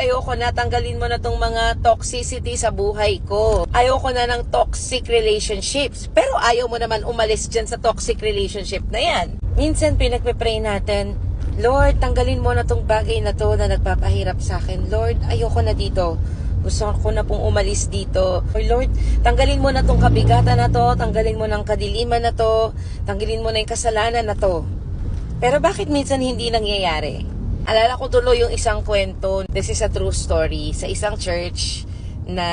ayoko na tanggalin mo na tong mga toxicity sa buhay ko. Ayoko na ng toxic relationships. Pero ayaw mo naman umalis dyan sa toxic relationship na yan. Minsan pinagpe-pray natin, Lord, tanggalin mo na tong bagay na to na nagpapahirap sa akin. Lord, ayoko na dito. Gusto ko na pong umalis dito. Oh Lord, tanggalin mo na tong kabigatan na to, tanggalin mo ng kadiliman na to, tanggalin mo na yung kasalanan na to. Pero bakit minsan hindi nangyayari? Alala ko tuloy yung isang kwento. This is a true story. Sa isang church na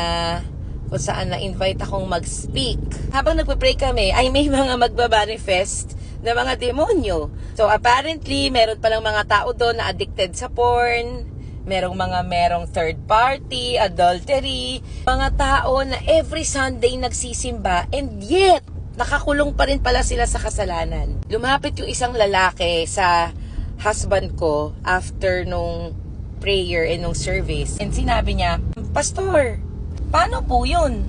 kung saan na-invite akong mag-speak. Habang nagpe-pray kami, ay may mga magbabanifest na mga demonyo. So apparently, meron palang mga tao doon na addicted sa porn, merong mga merong third party, adultery, mga tao na every Sunday nagsisimba and yet nakakulong pa rin pala sila sa kasalanan. Lumapit yung isang lalaki sa husband ko after nung prayer and nung service. And sinabi niya, Pastor, paano po yun?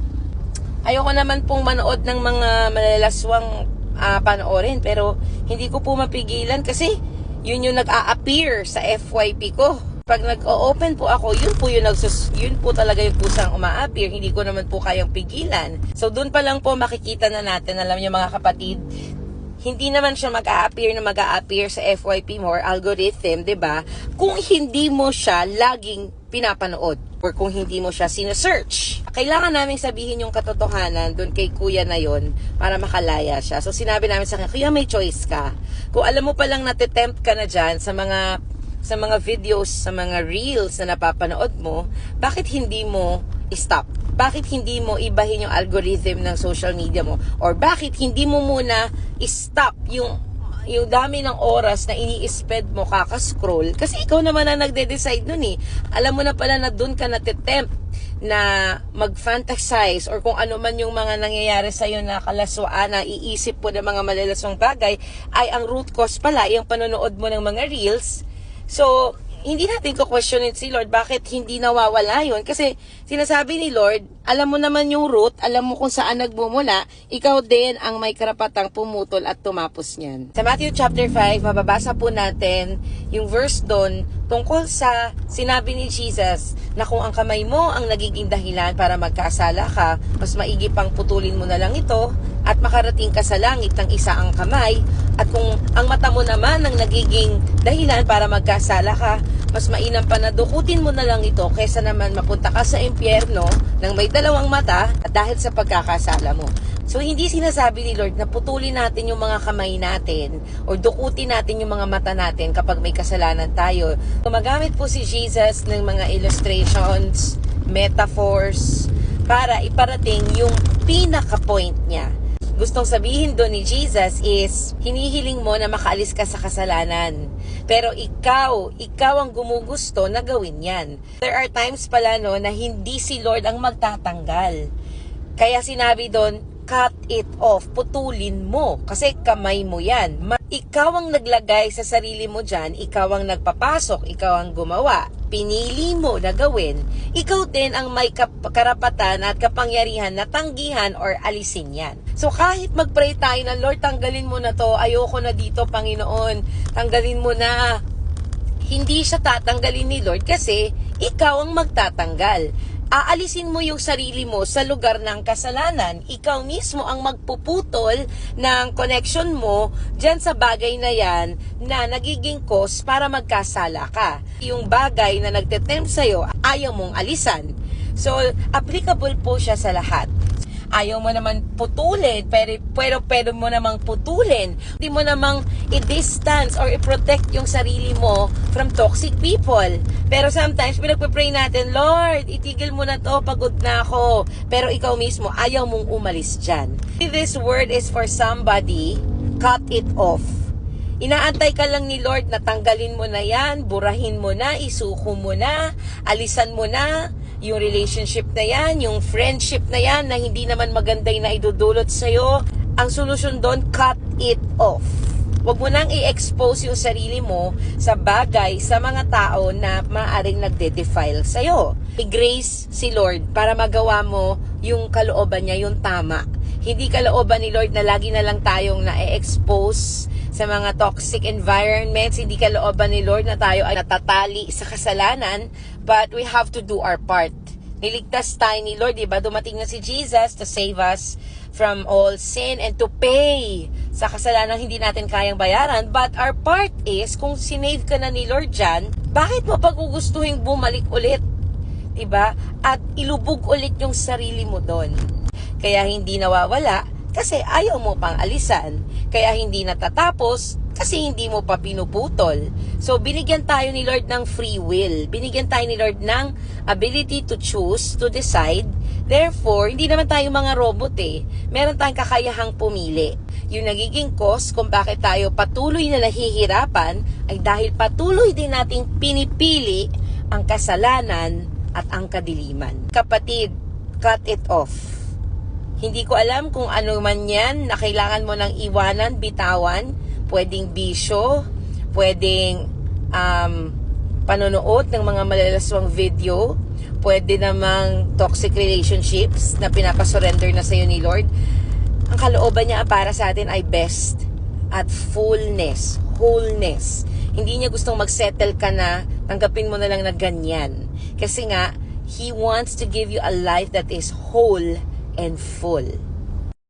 Ayoko naman pong manood ng mga malalaswang ah, panoorin pero hindi ko po mapigilan kasi yun yung nag-a-appear sa FYP ko. Pag nag-open po ako, yun po yung nagsus yun po talaga yung kusang uma-appear. Hindi ko naman po kayang pigilan. So doon pa lang po makikita na natin, alam niyo mga kapatid, hindi naman siya mag-a-appear na mag-a-appear sa FYP mo or algorithm, 'di ba? Kung hindi mo siya laging pinapanood or kung hindi mo siya sinesearch. Kailangan namin sabihin yung katotohanan doon kay kuya na yon para makalaya siya. So sinabi namin sa kanya, kuya may choice ka. Kung alam mo palang natitempt ka na dyan sa mga sa mga videos, sa mga reels na napapanood mo, bakit hindi mo stop? Bakit hindi mo ibahin yung algorithm ng social media mo? Or bakit hindi mo muna stop yung yung dami ng oras na ini-spend mo kaka-scroll kasi ikaw naman na nagde-decide nun eh. Alam mo na pala na doon ka natitempt na mag-fantasize or kung ano man yung mga nangyayari sa iyo na kalaswaan na iisip mo ng mga malalaswang bagay ay ang root cause pala yung panonood mo ng mga reels. So, hindi natin ko questionin si Lord bakit hindi nawawala yon kasi sinasabi ni Lord alam mo naman yung root alam mo kung saan nagmumula ikaw din ang may karapatang pumutol at tumapos niyan. Sa Matthew chapter 5 mababasa po natin yung verse doon tungkol sa sinabi ni Jesus na kung ang kamay mo ang nagiging dahilan para magkasala ka mas maigi pang putulin mo na lang ito at makarating ka sa langit ng isa ang kamay. At kung ang mata mo naman ang nagiging dahilan para magkasala ka mas mainam pa na dukutin mo na lang ito kaysa naman mapunta ka sa impyerno ng may dalawang mata at dahil sa pagkakasala mo. So, hindi sinasabi ni Lord na putulin natin yung mga kamay natin o dukutin natin yung mga mata natin kapag may kasalanan tayo. Gumagamit po si Jesus ng mga illustrations, metaphors, para iparating yung pinaka-point niya gustong sabihin doon ni Jesus is, hinihiling mo na makaalis ka sa kasalanan. Pero ikaw, ikaw ang gumugusto na gawin yan. There are times pala no, na hindi si Lord ang magtatanggal. Kaya sinabi doon, cut it off, putulin mo, kasi kamay mo yan. Ikaw ang naglagay sa sarili mo dyan, ikaw ang nagpapasok, ikaw ang gumawa pinili mo na gawin, ikaw din ang may karapatan at kapangyarihan na tanggihan or alisin yan. So kahit mag-pray tayo na, Lord, tanggalin mo na to, ayoko na dito, Panginoon, tanggalin mo na. Hindi siya tatanggalin ni Lord kasi ikaw ang magtatanggal aalisin mo yung sarili mo sa lugar ng kasalanan. Ikaw mismo ang magpuputol ng connection mo dyan sa bagay na yan na nagiging cause para magkasala ka. Yung bagay na nagtetempt sa'yo, ayaw mong alisan. So, applicable po siya sa lahat ayaw mo naman putulin, pero, pero pwede mo namang putulin. Hindi mo namang i-distance or i-protect yung sarili mo from toxic people. Pero sometimes, pinagpe-pray natin, Lord, itigil mo na to, pagod na ako. Pero ikaw mismo, ayaw mong umalis dyan. This word is for somebody, cut it off. Inaantay ka lang ni Lord na tanggalin mo na yan, burahin mo na, isuko mo na, alisan mo na, yung relationship na yan, yung friendship na yan na hindi naman maganda na idudulot sa'yo. Ang solusyon doon, cut it off. Huwag mo nang i-expose yung sarili mo sa bagay, sa mga tao na maaring nagde-defile sa'yo. May grace si Lord para magawa mo yung kalooban niya, yung tama. Hindi kalooban ni Lord na lagi na lang tayong na-expose sa mga toxic environments. Hindi kalooban ni Lord na tayo ay natatali sa kasalanan, but we have to do our part. Niligtas tayo ni Lord, di ba? Dumating na si Jesus to save us from all sin and to pay sa kasalanan hindi natin kayang bayaran. But our part is, kung sinave ka na ni Lord dyan, bakit mo pagugustuhin bumalik ulit? Diba? At ilubog ulit yung sarili mo doon. Kaya hindi nawawala kasi ayaw mo pang alisan. Kaya hindi natatapos kasi hindi mo pa pinuputol. So, binigyan tayo ni Lord ng free will. Binigyan tayo ni Lord ng ability to choose, to decide. Therefore, hindi naman tayo mga robot eh. Meron tayong kakayahang pumili. Yung nagiging cause kung bakit tayo patuloy na nahihirapan ay dahil patuloy din nating pinipili ang kasalanan at ang kadiliman. Kapatid, cut it off. Hindi ko alam kung ano man yan na kailangan mo ng iwanan, bitawan, pwedeng bisyo, pwedeng um, panonood ng mga malalaswang video, pwede namang toxic relationships na pinapasurrender na sa'yo ni Lord. Ang kalooban niya para sa atin ay best at fullness, wholeness. Hindi niya gustong magsettle ka na, tanggapin mo na lang na ganyan. Kasi nga, He wants to give you a life that is whole and full.